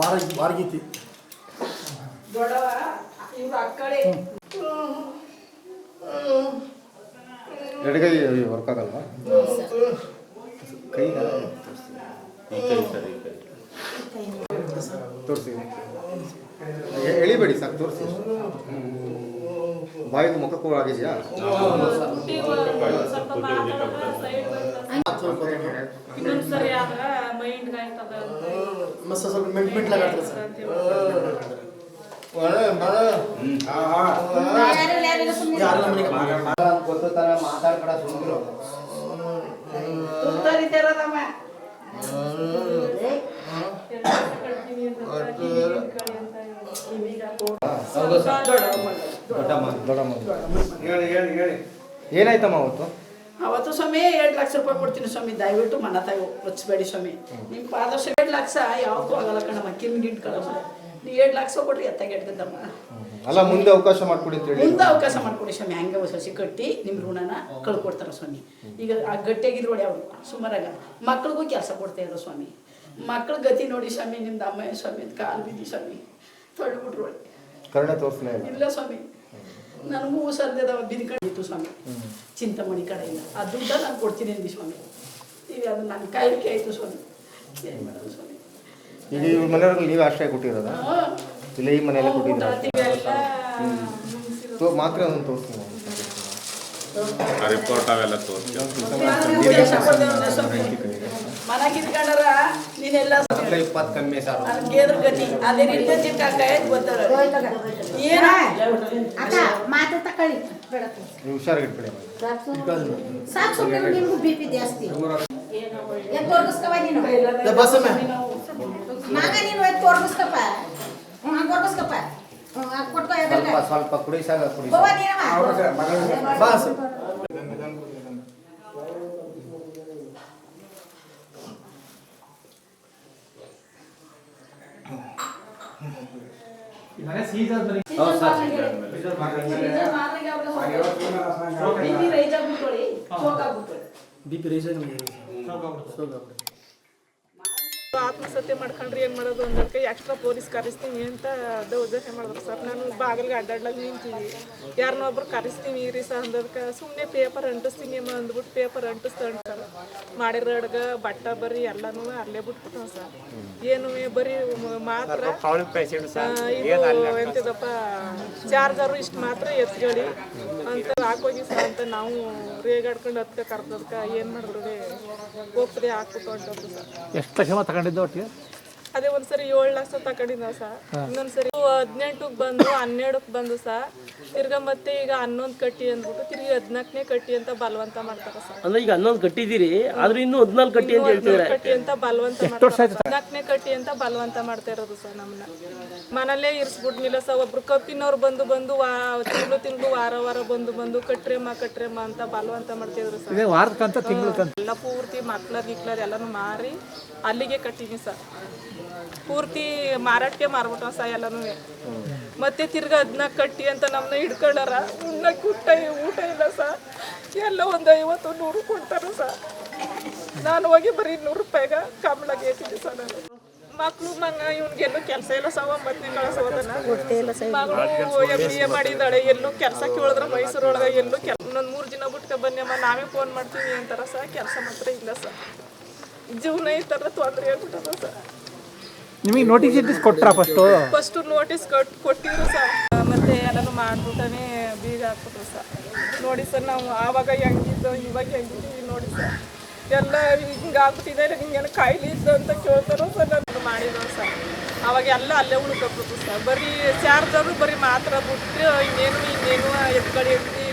ಭಾರ್ಗೀತಿ ದೊಡ್ಡವ ಇವ್ರ ಅಕ್ಕಳೆ. ಎಡಗೈ ವರ್ಕ್ ಆಗಲ್ವಾ? ಕೈ ತೋರಿಸಿ. ಎಳಿಬೇಡಿ ಸಾಕು ತೋರಿಸಿ. ಬಾಯಿಗೆ ಮುಖಕ್ಕೂ ಆಗಿದೆಯಾ? ಸ್ವಲ್ಪ ಮೈಂಡ್ ಮಸ್ತ್ ಸ್ವಲ್ಪ ಮೆಂಟ್ ಮೆಂಟ್ಲಾಗತ್ತೆ ಸರ್. ಯಾರು ನಮ್ಮನೆಗೆ ಮಾತಾಡ್ಬೇಡ ಸುಮ್ಮನೆ ತುತ್ತರಿ ತೆರದಮ್ಮ ದೊಡ್ಡಮ್ಮ ದೊಡ್ಡಮ್ಮ. ಹೇಳಿ ಹೇಳಿ ಹೇಳಿ. ಏನಾಯ್ತಮ್ಮ ಅವತ್ತು? ಅವತ್ತು ಸ್ವಾಮಿ ಎರಡು ಲಕ್ಷ ರೂಪಾಯಿ ಕೊಡ್ತೀನಿ ಸ್ವಾಮಿ ದಯವಿಟ್ಟು ಮನ ತಾಯಿ ಒಚ್ಬೇಡಿ ಸ್ವಾಮಿ. ನಿಮ್ಮ ಪಾದರ್ಶ ಎರಡು ಲಕ್ಷ ಯಾವತ್ತೂ ಆಗಲ್ಲ ಕಣಮ್ಮ ಕಿನ್ ಗಿಟ್ ಕಣಮ್ಮ. ನೀ ಎರಡು ಲಕ್ಷ ಕೊಟ್ರಿ ಎತ್ತಾಗ ಎಡ್ದಮ್ಮ ಅಲ್ಲ ಮುಂದೆ ಅವಕಾಶ ಮಾಡ್ಕೊಡಿ ಮುಂದೆ ಅವಕಾಶ ಮಾಡ್ಕೊಡಿ ಸ್ವಾಮಿ ಹಂಗೆ ಸಸಿ ಕಟ್ಟಿ ನಿಮ್ಮ ಋಣನ ಕಳ್ಕೊಡ್ತಾರ ಸ್ವಾಮಿ. ಈಗ ಆ ಗಟ್ಟಿಯಾಗಿದ್ರು ನೋಡಿ ಅವರು ಸುಮಾರಾಗ. ಮಕ್ಳಿಗೂ ಕೆಲಸ ಕೊಡ್ತಾ ಇದ್ರು ಸ್ವಾಮಿ. ಮಕ್ಳ ಗತಿ ನೋಡಿ ಸ್ವಾಮಿ ನಿಮ್ದು ಅಮ್ಮ ಸ್ವಾಮಿ ಕಾಲು ಬಿದ್ದಿ ಸ್ವಾಮಿ. ತೊಳ್ಬಿಟ್ರು ಕರುಣೆ ತೋರಿಸಲೇ ಇಲ್ಲ ಸ್ವಾಮಿ. ನನಗೂ ಸದ್ಯದ ಬಿದ್ಕೊಂಡಿತ್ತು ಸ್ವಾಮಿ. ಚಿಂತಾಮಣಿ ಕಡೆಯಿಂದ. ಆ ದುಡ್ಡ ನಾನು ಕೊಡ್ತೀನಿ ಅಂದಿ ಸ್ವಾಮಿ. ಈಗ ಅದು ನನ್ನ ಕಾಯಿಕೆ ಆಯಿತು ಸ್ವಾಮಿ. ಏನು ಮಾಡೋದು ಸ್ವಾಮಿ? ಈಗ ಇವ್ರ ಮನೆಯವ್ರಿಗೆ ನೀವು ಆಶ್ರಯ ಕೊಟ್ಟಿರೋದಾ. ಇಲ್ಲ ಈ ಮನೆಯಲ್ಲೇ ಕೊಟ್ಟಿದ್ದೀರಾ? ಮಾತ್ರ ಅದನ್ನು ತೋರಿಸ್ತೀನಿ. ಆ ರಿಪೋರ್ಟ್ ಅವೆಲ್ಲ ಇಪ್ಪತ್ತು ಕಮ್ಮಿ ಸರ್. ಮಾತು ತಕೊಳ್ಳಿ. ಹುಷಾರಾಗಿಟ್ಬಿಡಿ ಸಾಕು ಸುಮ್ಮನೆ ನಿಮ್ಗೂ ಬಿ ಪಿ ಜಾಸ್ತಿ. ತೋರ್ಗಿಸ್ಕವ ನೀನು. ತೋರ್ಗಿಸ್ಕಪ್ಪ ಹ್ಞೂ ಹಂಗೆ ತೋರ್ಗಿಸ್ಕಪ್ಪ ಸ್ವಲ್ಪ ಸ್ವಲ್ಪ ಕುಡಿಸಾಗ ಕುಡಿಸ ನೀನವ ಬಾ ಪಿ ರೈಸ್ ಸೋಗ ಆತ್ಮಹತ್ಯೆ ಮಾಡ್ಕೊಂಡ್ರಿ ಏನು ಮಾಡೋದು ಅಂದಕ್ಕೆ ಎಕ್ಸ್ಟ್ರಾ ಪೊಲೀಸ್ ಕರೆಸ್ತೀನಿ ಅಂತ ಉದ್ದೇಶ ಮಾಡಿದ್ರು ಸರ್. ನಾನು ಬಾಗಿಲಿಗೆ ಅಡ್ಡಾಡ್ಲಾಗ ನಿಂತೀವಿ. ಯಾರನ್ನೋ ಒಬ್ರು ಕರೆಸ್ತೀನಿ ರೀ ಸರ್ ಅಂದದಕ್ಕೆ ಸುಮ್ಮನೆ ಪೇಪರ್ ಅಂಟಿಸ್ತೀನಿ ಅಮ್ಮ ಅಂದ್ಬಿಟ್ಟು ಪೇಪರ್ ಅಂಟಿಸ್ತಾ ಸರ್. ಮಾಡಿರೋ ಅಡ್ಗ ಬಟ್ಟ ಬರೀ ಎಲ್ಲನೂ ಅಲ್ಲೇ ಬಿಟ್ಬಿಟ್ಟು ಸರ್. ಏನು ಬರೀ ಮಾತ್ರ ಇದು ಎಂತಿದಪ್ಪ ಚಾರ್ಜರು ಇಷ್ಟು ಮಾತ್ರ ಎತ್ಕೊಳ್ಳಿ ಅಂತ ಹಾಕೋಗಿ ಸರ್ ಅಂತ ನಾವು ರೇಗಾಡ್ಕೊಂಡು ಹತ್ಕ ಕರ್ದದ್ಕ ಏನು ಮಾಡಿದ್ರು ಹೋಗ್ತದೆ ಹಾಕ್ಬಿಟ್ಟು ಅಂತ ಸರ್. ಎಷ್ಟು ಲಕ್ಷ ತಗೊಂಡಿದ್ದು ಒಟ್ಟಿಗೆ. ಅದೇ ಒಂದ್ಸರಿ ಏಳು ಲಕ್ಷ ತಗೊಂಡಿದ್ದ ಸರ್ ಇನ್ನೊಂದ್ಸರಿ ಹದಿನೆಂಟಕ್ಕೆ ಬಂದು ಹನ್ನೆರಡಕ್ಕೆ ಬಂದು ಸರ್ ತಿರ್ಗಾ ಮತ್ತೆ ಈಗ ಹನ್ನೊಂದು ಕಟ್ಟಿ ಅಂದ್ಬಿಟ್ಟು ತಿರ್ಗಿ ಹದಿನಾಲ್ಕನೇ ಕಟ್ಟಿ ಅಂತ ಬಲವಂತ ಮಾಡ್ತಾರ ಸರ್ ಅಂದ್ರೆ ಈಗ ಹನ್ನೊಂದ್ ಕಟ್ಟಿದಿರಿ ಆದ್ರೆ ಇನ್ನು ಹದಿನಾಲ್ಕು ಕಟ್ಟಿ ಅಂತ ಹೇಳ್ತಾರೆ ಕಟ್ಟಿ ಅಂತ ಬಲವಂತ ಮಾಡ್ತಾರೆ ಹದಿನಾಲ್ಕನೇ ಕಟ್ಟಿ ಅಂತ ಬಲವಂತ ಮಾಡ್ತಾ ಇರೋದು ಸರ್ ನಮ್ಮನ್ನ. ಮನಲ್ಲೇ ಇರಿಸ್ಬಿಡ್ನಿಲ್ಲ ಸರ್ ಒಬ್ರು ಕಪ್ಪಿನವ್ರು ಬಂದು ಬಂದು ವಾ ತಿಂಗಳು ತಿಂಗಳು ವಾರ ವಾರ ಬಂದು ಬಂದು ಕಟ್ರೆಮ್ಮ ಕಟ್ರೆಮ್ಮ ಅಂತ ಬಲವಂತ ಮಾಡ್ತಿದ್ರು ಸರ್ ವಾರಕ್ಕಂತ ಎಲ್ಲ ಪೂರ್ತಿ ಮಕ್ಳ ಗಿಕ್ಲರ್ ಎಲ್ಲಾನು ಮಾರಿ ಅಲ್ಲಿಗೆ ಕಟ್ಟಿದೀನಿ ಸರ್ ಪೂರ್ತಿ ಮಾರಾಟಕ್ಕೆ ಮಾರ್ಬಿಟ್ಟು ಸ ಎಲ್ಲನೂ. ಮತ್ತೆ ತಿರ್ಗ ಅದನ್ನ ಕಟ್ಟಿ ಅಂತ ನಮ್ಮನ್ನ ಹಿಡ್ಕೊಳ್ಳಾರ ಉಣ್ಣಕ್ಕೆ ಊಟ ಊಟ ಇಲ್ಲ ಸ. ಎಲ್ಲ ಒಂದು ಐವತ್ತು ನೂರು ಕೊಡ್ತಾರ ಸ. ನಾನು ಹೋಗಿ ಬರೀ ನೂರು ರೂಪಾಯಿಗ ಕಂಬಳಗೆ ಏತಿದ್ದೆ ಸರ್ ನಾನು. ಮಕ್ಳು ಮಂಗ ಇವ್ನಿಗೆಲ್ಲೂ ಕೆಲಸ ಇಲ್ಲ ಸಹ ಹೋದನ ಮಗಳು ಎಂ ಬಿ ಎ ಮಾಡಿದ್ದಾಳೆ, ಎಲ್ಲೂ ಕೆಲಸ ಕೇಳಿದ್ರೆ ಮೈಸೂರೊಳಗೆ ಎಲ್ಲೂ ಕೆಲ, ಇನ್ನೊಂದು ಮೂರು ದಿನ ಗುಟ್ಕ ಬನ್ನಿ ಅಮ್ಮ, ನಾವೇ ಫೋನ್ ಮಾಡ್ತೀನಿ ಅಂತಾರ ಸಹ ಕೆಲಸ ಮಾತ್ರ ಇಲ್ಲ ಸರ್ ಜೀವನ ಈ ಥರ ತೊಂದರೆ ಆಗ್ಬಿಟ್ಟದ ಸರ್ ನಿಮಗೆ ನೋಟಿಸ್ ಇಟ್ಟಿಸ್ ಕೊಟ್ರಾ ಫಸ್ಟು ಫಸ್ಟ್ ನೋಟಿಸ್ ಕೊಟ್ಟು ಕೊಟ್ಟಿದ್ರು ಸರ್. ಮತ್ತೆ ಎಲ್ಲಾನು ಮಾಡ್ಬಿಟ್ಟನೆ ಬೀಗ ಹಾಕ್ಬಿಟ್ರು ಸರ್. ನೋಡಿ ಸರ್, ನಾವು ಆವಾಗ ಹೆಂಗಿದ್ದು, ಇವಾಗ ಹೆಂಗಿದ್ದೀವಿ ನೋಡಿ ಸರ್. ಎಲ್ಲ ಹಿಂಗೆ ಆಗ್ಬಿಟ್ಟಿದೆ ನಿಂಗೇನು ಕಾಯಿಲೆ ಇದ್ದು ಅಂತ ಕೇಳ್ತಾರೋ ಸರ್, ನಾನು ಮಾಡಿದ್ರು ಸರ್. ಅವಾಗ ಎಲ್ಲ ಅಲ್ಲೇ ಉಳ್ಕೊಬಿಟ್ರು ಸರ್. ಬರೀ ಚಾರ್ಜರು ಬರೀ ಮಾತ್ರ ಬಿಟ್ಟು ಇನ್ನೇನು ಇನ್ನೇನು ಎತ್ಕಡೆ ಎತ್ತಿ